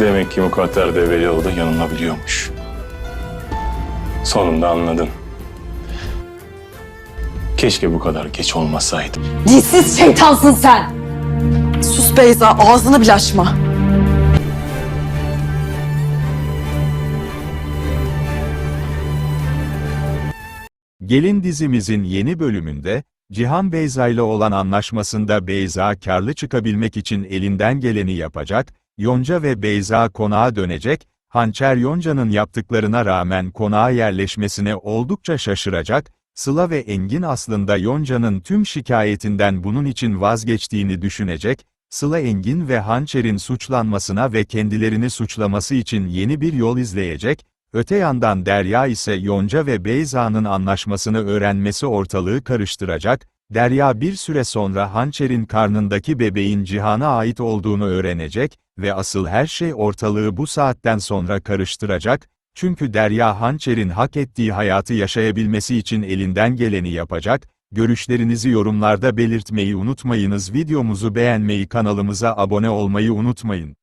Demek ki Mukadder Develioğlu da yanılabiliyormuş. Sonunda anladım. Keşke bu kadar geç olmasaydı. Dilsiz şeytansın sen. Sus Beyza, ağzını bile açma. Gelin dizimizin yeni bölümünde, Cihan Beyza ile olan anlaşmasında Beyza karlı çıkabilmek için elinden geleni yapacak, Yonca ve Beyza konağa dönecek, Hançer Yonca'nın yaptıklarına rağmen konağa yerleşmesine oldukça şaşıracak, Sıla ve Engin aslında Yonca'nın tüm şikayetinden bunun için vazgeçtiğini düşünecek, Sıla Engin ve Hançer'in suçlanmasına ve kendilerini suçlaması için yeni bir yol izleyecek, Öte yandan Derya ise Yonca ve Beyza'nın anlaşmasını öğrenmesi ortalığı karıştıracak, Derya bir süre sonra Hançer'in karnındaki bebeğin Cihan'a ait olduğunu öğrenecek ve asıl her şey ortalığı bu saatten sonra karıştıracak, çünkü Derya Hançer'in hak ettiği hayatı yaşayabilmesi için elinden geleni yapacak, görüşlerinizi yorumlarda belirtmeyi unutmayınız videomuzu beğenmeyi kanalımıza abone olmayı unutmayın.